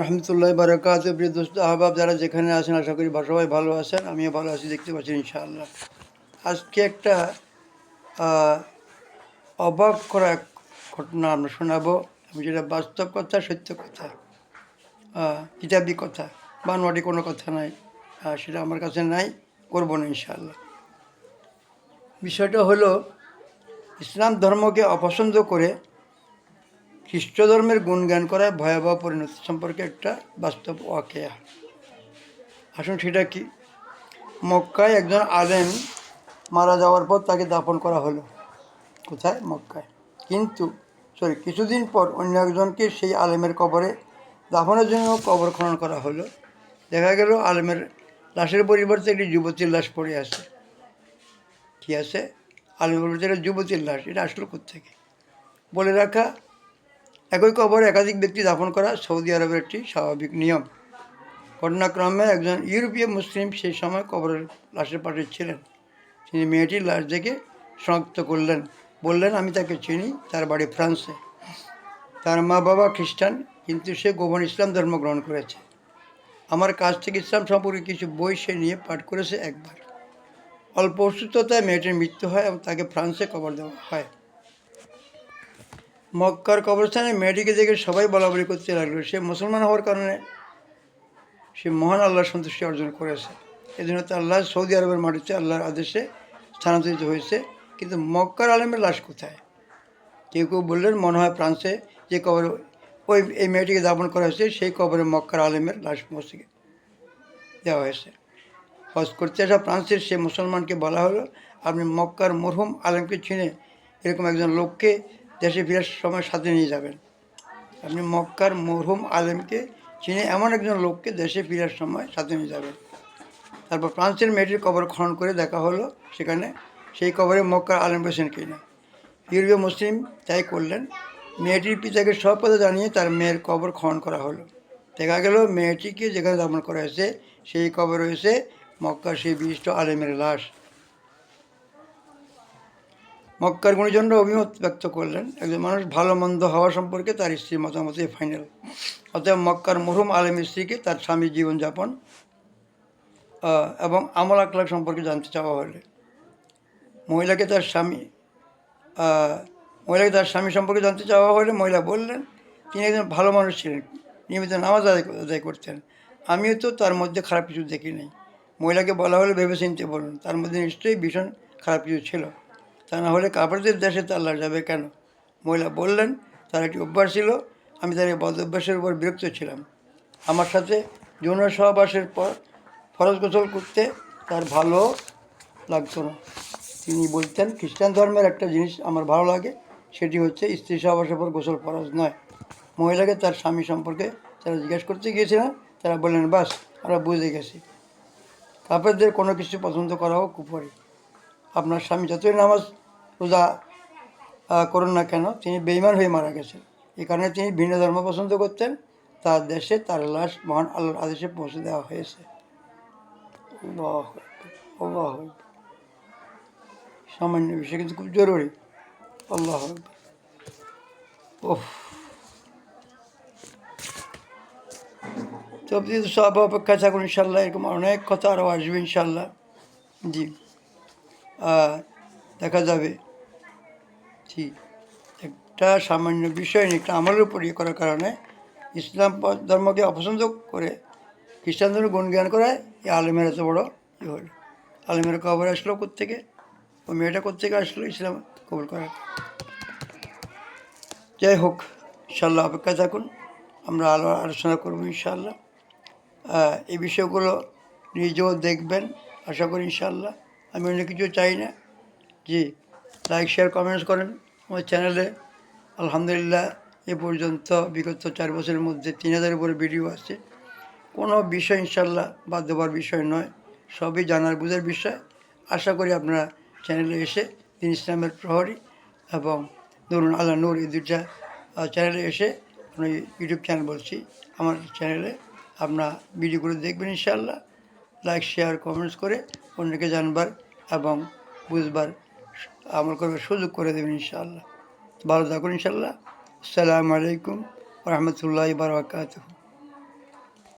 রহমতুল্লাহ বারকাত প্রিয় দোস্ত, আহবাব যারা যেখানে আছেন, আশা করি সবাই ভালো আছেন, আমিও ভালো আছি, দেখতে পাচ্ছি ইনশাআল্লাহ। আজকে একটা অবাক করা ঘটনা আমরা শোনাবো। আমি যেটা বাস্তব কথা, সত্য কথা কিতাবি কথা, বানোয়াটি কোনো কথা নাই সেটা আমার কাছে নাই, করব না ইনশাআল্লাহ। বিষয়টা হলো, ইসলাম ধর্মকে অপছন্দ করে খ্রিস্ট ধর্মের গুণগান করা ভয়াবহ পরিণতি সম্পর্কে একটা বাস্তব ওয়াকেয়া আসুন সেটা কি? মক্কায় একজন আলেম মারা যাওয়ার পর তাকে দাফন করা হলো। কোথায়? মক্কায়। কিন্তু সরি কিছুদিন পর অন্য একজনকে সেই আলেমের কবরে দাফনের জন্য কবর খনন করা হলো। দেখা গেল আলেমের লাশের পরিবর্তে একটি যুবতীর লাশ পড়ে আছে। কি আছে? আলেমের পরিবর্তে একটা যুবতীর লাশ। এটা আসলো কোথেকে বলে রাখা একই কবরে একাধিক ব্যক্তি দাফন করা সৌদি আরবের একটি স্বাভাবিক নিয়ম। ঘটনাক্রমে একজন ইউরোপীয় মুসলিম সেই সময় কবরের লাশের পাশে ছিলেন। তিনি মেয়েটির লাশ দেখে শনাক্ত করলেন। বললেন, আমি তাকে চিনি, তার বাড়ি ফ্রান্সে। তার মা বাবা খ্রিস্টান, কিন্তু সে গোপন ইসলাম ধর্ম গ্রহণ করেছে। আমার কাছ থেকে ইসলাম সম্পর্কে কিছু বই সে নিয়ে পাঠ করেছে একবার। অল্প অসুস্থতায় মেয়েটির মৃত্যু হয় এবং তাকে ফ্রান্সে কবর দেওয়া হয়। মক্কার কবরস্থানে মেয়েটিকে দেখে সবাই বলাবলি করতে লাগল। সে মুসলমান হওয়ার কারণে সে মহান আল্লাহর সন্তুষ্টি অর্জন করেছে। এজন্য তো আল্লাহ সৌদি আরবের মাটিতে আল্লাহর আদেশে স্থানান্তরিত হয়েছে। কিন্তু মক্কার আলমের লাশ কোথায়? কেউ কেউ বললেন, মনে হয় ফ্রান্সে যে কবর ওই, এই মেয়েটিকে দাপন করা হয়েছে, সেই কবরে মক্কার আলমের লাশ মসজিদে দেওয়া হয়েছে। হজ করতে আসা ফ্রান্সের সে মুসলমানকে বলা হলো, আপনি মক্কার মরহুম আলমকে ছিনে এরকম একজন লোককে দেশে ফেরার সময় সাথে নিয়ে যাবেন। আপনি মক্কার মরহুম আলেমকে চিনে এমন একজন লোককে দেশে ফেরার সময় সাথে নিয়ে যাবেন। তারপর ফ্রান্সের মেয়েটির কবর খনন করে দেখা হলো, সেখানে সেই কবরে মক্কার আলেম বসেন কিনা ইউরোপীয় মুসলিম তাই করলেন। মেয়েটির পিতাকে সব কথা জানিয়ে তার মেয়ের কবর খনন করা হলো। দেখা গেল মেয়েটিকে যেখানে দাপন করা হয়েছে, সেই কবর রয়েছে মক্কার সেই বিশিষ্ট আলেমের লাশ। মক্কার গুণীজনরা অভিমত ব্যক্ত করলেন, একজন মানুষ ভালো মন্দ হওয়া সম্পর্কে তার স্ত্রীর মতামতই ফাইনাল অতএব মক্কার মরহুম আলেম স্ত্রীকে তার স্বামীর জীবনযাপন এবং আমল আকলাক সম্পর্কে জানতে চাওয়া হলে। মহিলাকে তার স্বামী মহিলাকে তার স্বামী সম্পর্কে জানতে চাওয়া হলে, মহিলা বললেন, তিনি একজন ভালো মানুষ ছিলেন, নিয়মিত নামাজ আদায় করতেন। আমিও তো তার মধ্যে খারাপ কিছু দেখি নাই। মহিলাকে বলা হলে ভেবে চিনতে বলুন, তার মধ্যে নিশ্চয়ই ভীষণ খারাপ কিছু ছিল। তা না হলে কাপড়দের দেশে তো আল্লাহ যাবে কেন? মহিলা বললেন, তার একটি অভ্যাস ছিল, আমি তার এই বদ অভ্যাসের উপর বিরক্ত ছিলাম। আমার সাথে যৌন সহবাসের পর ফরজ গোসল করতে তার ভালো লাগতো না। তিনি বলতেন, খ্রিস্টান ধর্মের একটা জিনিস আমার ভালো লাগে, সেটি হচ্ছে স্ত্রী সহবাসের পর গোসল ফরজ নয়। মহিলাকে তার স্বামী সম্পর্কে তারা জিজ্ঞেস করতে গিয়েছিলেন, তারা বললেন, বাস, আমরা বুঝে গেছি। কাপড়দের কোনো কিছু পছন্দ করাও কুপরি আপনার স্বামী যতই নামাজ আহ, করুন না কেন তিনি বেইমান হয়ে মারা গেছেন। এই কারণে তিনি ভিন্ন ধর্ম পছন্দ করতেন। তার দেশে তার লাশ মহান আল্লাহর আদেশে পৌঁছে দেওয়া হয়েছে। সামান্য বিষয় কিন্তু খুব জরুরি। আল্লাহ ওহ তো আপনি সব অপেক্ষা থাকুন ইনশাল্লাহ এরকম অনেক কথা আরও আসবে ইনশাল্লাহ জি। দেখা যাবে। জি একটা সামান্য বিষয় নিয়ে, একটা আমলের উপর ইয়ে করার কারণে ইসলাম ধর্মকে অপছন্দ করে খ্রিস্টান ধর্ম গুণগান করায় এই আলেমের এত বড় ইয়ে হলো। আলেমের কবর আসলো কোথেকে ও মেয়েটা কোথেকে আসলো? ইসলাম কবর করার যাই হোক ইনশাল্লাহ অপেক্ষা থাকুন, আমরা আলো আলোচনা করব ইনশাল্লাহ এই বিষয়গুলো নিজেও দেখবেন, আশা করি ইনশাল্লাহ আমি অন্য কিছু চাই না জি লাইক শেয়ার কমেন্টস করেন আমার চ্যানেলে আলহামদুলিল্লাহ, এ পর্যন্ত বিগত চার বছরের মধ্যে তিন হাজারের উপরে ভিডিও আছে কোনো বিষয় ইনশাল্লাহ বাদ দেওয়ার বিষয় নয়। সবই জানার বুঝার বিষয়। আশা করি আপনারা চ্যানেলে এসে দিন ইসলামের প্রহরী এবং নুরুন আল্লাহ নূর এই দুটা চ্যানেলে এসে আমি ইউটিউব চ্যানেল বলছি, আমার চ্যানেলে আপনার ভিডিওগুলো দেখবেন ইনশাল্লাহ লাইক শেয়ার কমেন্টস করে অন্যকে জানবার এবং বুঝবার আমল করবার সুযোগ করে দেবেন ইনশাল্লাহ ভালো থাকুন ইনশাল্লাহ আসসালামু আলাইকুম রহমতুল্লাহ বারকাতুহ।